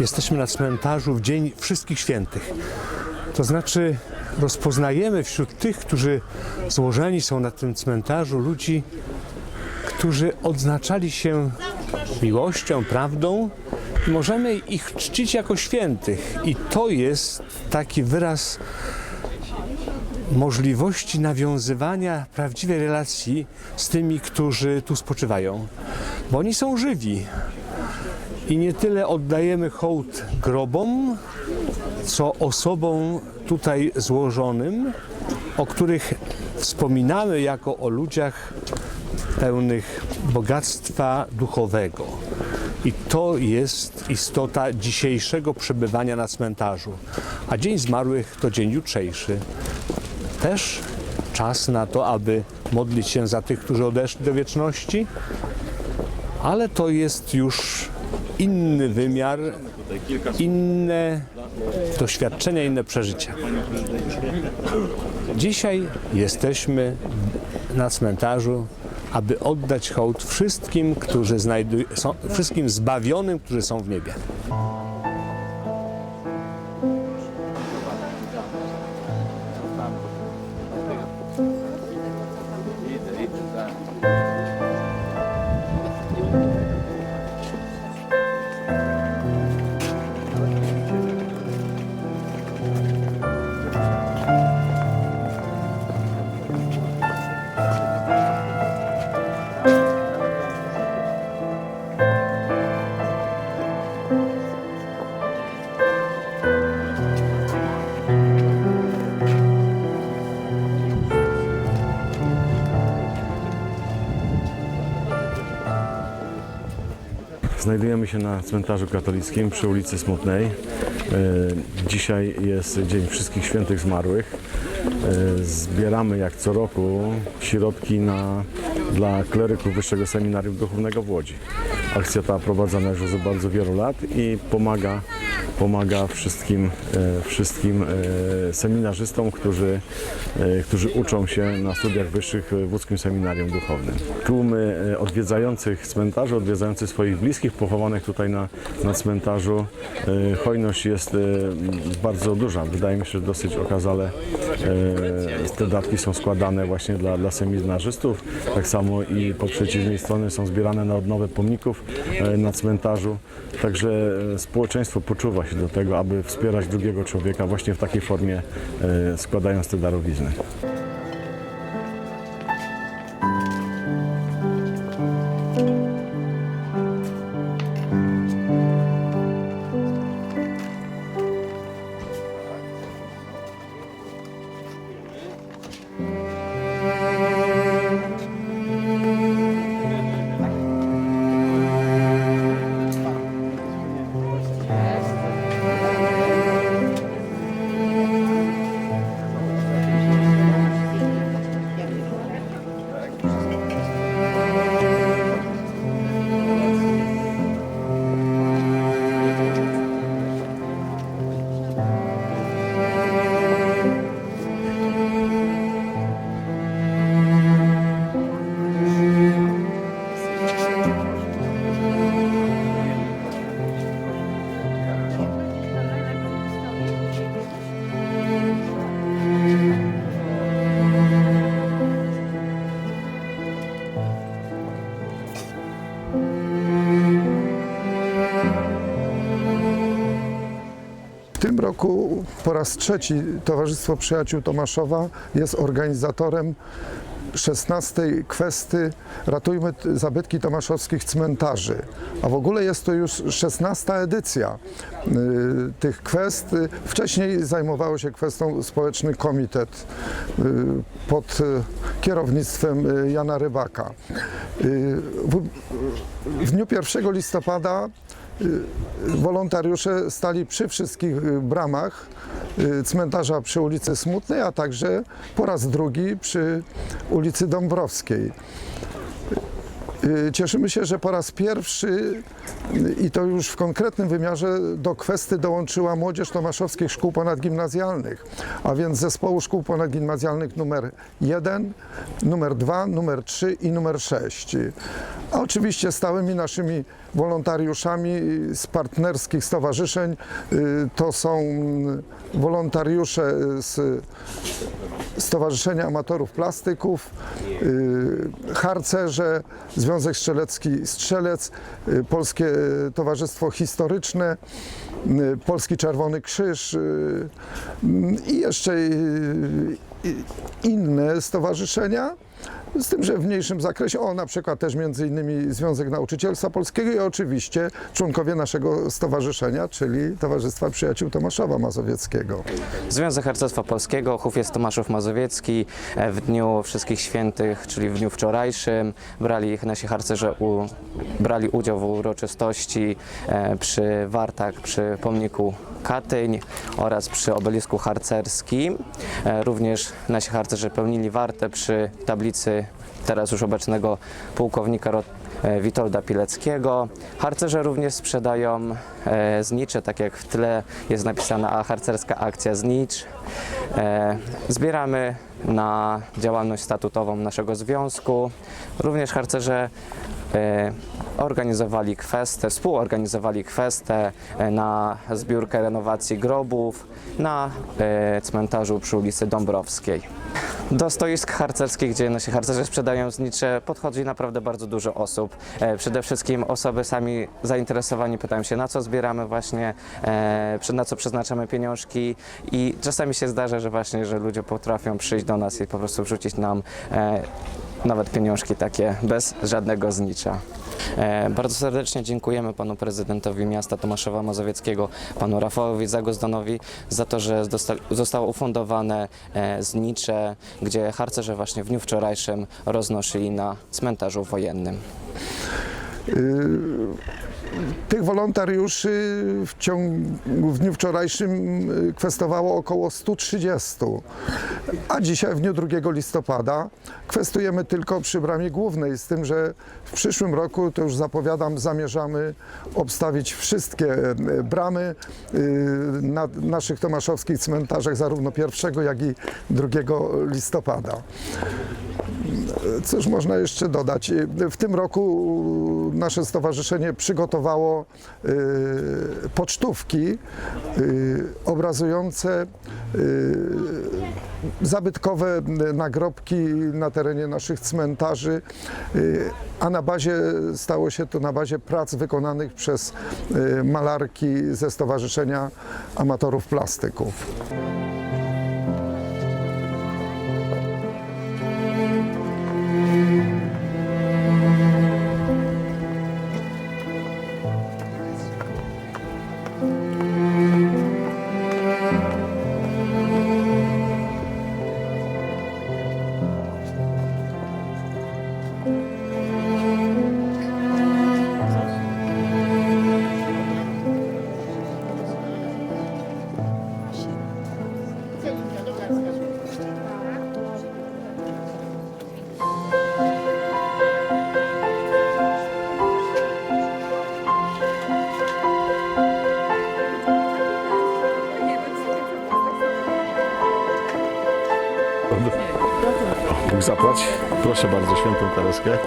Jesteśmy na cmentarzu w Dzień Wszystkich Świętych. To znaczy rozpoznajemy wśród tych, którzy złożeni są na tym cmentarzu ludzi, którzy odznaczali się miłością, prawdą możemy ich czcić jako świętych. I to jest taki wyraz możliwości nawiązywania prawdziwej relacji z tymi, którzy tu spoczywają, bo oni są żywi. I nie tyle oddajemy hołd grobom, co osobom tutaj złożonym, o których wspominamy jako o ludziach pełnych bogactwa duchowego. I to jest istota dzisiejszego przebywania na cmentarzu. A Dzień Zmarłych to dzień jutrzejszy. Też czas na to, aby modlić się za tych, którzy odeszli do wieczności, ale to jest już inny wymiar, inne doświadczenia, inne przeżycia. Dzisiaj jesteśmy na cmentarzu, aby oddać hołd wszystkim, którzy znajdują, wszystkim zbawionym, którzy są w niebie. Znajdujemy się na cmentarzu katolickim przy ulicy Smutnej. E, Dzisiaj jest Dzień Wszystkich Świętych Zmarłych. E, Zbieramy jak co roku środki na, dla kleryków Wyższego Seminarium Duchownego w Łodzi. Akcja ta prowadzona już od bardzo wielu lat i pomaga, pomaga wszystkim, e, wszystkim e, seminarzystom, którzy, którzy uczą się na studiach wyższych w Łódzkim Seminarium Duchownym. Tłumy odwiedzających cmentarze, odwiedzających swoich bliskich pochowanych tutaj na, na cmentarzu. Hojność jest bardzo duża. Wydaje mi się, że dosyć okazale te datki są składane właśnie dla, dla seminarzystów. Tak samo i po przeciwnej stronie są zbierane na odnowę pomników e, na cmentarzu. Także e, społeczeństwo poczuwa się do tego, aby wspierać drugiego człowieka właśnie w takiej formie, składając te darowizny. Roku po raz trzeci Towarzystwo Przyjaciół Tomaszowa jest organizatorem 16 kwesty Ratujmy zabytki tomaszowskich cmentarzy. A w ogóle jest to już 16 edycja y, tych kwest. Wcześniej zajmowało się kwestią społeczny komitet y, pod y, kierownictwem Jana Rybaka. W dniu 1 listopada wolontariusze stali przy wszystkich y, bramach y, cmentarza przy ulicy Smutnej, a także po raz drugi przy ulicy Dąbrowskiej. Y, Cieszymy się, że po raz pierwszy y, i to już w konkretnym wymiarze do kwesty dołączyła młodzież tomaszowskich szkół ponadgimnazjalnych, a więc zespołu szkół ponadgimnazjalnych numer 1, numer 2, numer 3 i numer 6. A oczywiście stałymi naszymi wolontariuszami z partnerskich stowarzyszeń y, to są wolontariusze z Stowarzyszenia Amatorów Plastyków, harcerze, Związek Strzelecki Strzelec, y, Polskie Towarzystwo Historyczne, y, Polski Czerwony Krzyż y, mm, i jeszcze y, y, inne stowarzyszenia. Z tym, że w mniejszym zakresie, o na przykład też między innymi Związek Nauczycielstwa Polskiego i oczywiście członkowie naszego stowarzyszenia, czyli Towarzystwa Przyjaciół Tomaszowa Mazowieckiego. Związek Harcerstwa Polskiego, chów jest Tomaszów Mazowiecki. E, W dniu Wszystkich Świętych, czyli w dniu wczorajszym, brali ich nasi harcerze u, brali udział w uroczystości e, przy Wartak, przy pomniku Katyń oraz przy obelisku harcerskim. E, Również nasi harcerze pełnili wartę przy tablicy teraz już obecnego pułkownika e, Witolda Pileckiego. Harcerze również sprzedają e, znicze, tak jak w tle jest napisana a harcerska akcja znicz. E, zbieramy na działalność statutową naszego związku. Również harcerze organizowali kwestę, współorganizowali kwestę e, na zbiórkę renowacji grobów na e, cmentarzu przy ulicy Dąbrowskiej. Do stoisk harcerskich, gdzie nasi harcerze sprzedają znicze, podchodzi naprawdę bardzo dużo osób. E, przede wszystkim osoby sami zainteresowani pytają się, na co zbieramy właśnie, e, na co przeznaczamy pieniążki i czasami się zdarza, że właśnie, że ludzie potrafią przyjść do nas i po prostu wrzucić nam e, nawet pieniążki takie bez żadnego znicza. E, Bardzo serdecznie dziękujemy panu prezydentowi miasta Tomaszowa Mazowieckiego, panu Rafałowi Zagozdonowi za to, że zosta- zostało ufundowane e, znicze, gdzie harcerze właśnie w dniu wczorajszym roznoszyli na cmentarzu wojennym. Tych wolontariuszy w ciągu w dniu wczorajszym y, kwestowało około 130, a dzisiaj w dniu 2 listopada kwestujemy tylko przy bramie głównej, z tym, że w przyszłym roku, to już zapowiadam, zamierzamy obstawić wszystkie e, bramy y, na naszych tomaszowskich cmentarzach, zarówno 1 jak i 2 listopada. Cóż można jeszcze dodać? W tym roku nasze stowarzyszenie przygotowało y, pocztówki y, obrazujące y, zabytkowe nagrobki na terenie naszych cmentarzy, a na bazie stało się to na bazie prac wykonanych przez malarki ze Stowarzyszenia Amatorów Plastyków. zapłać. Proszę bardzo, świętą kareskę.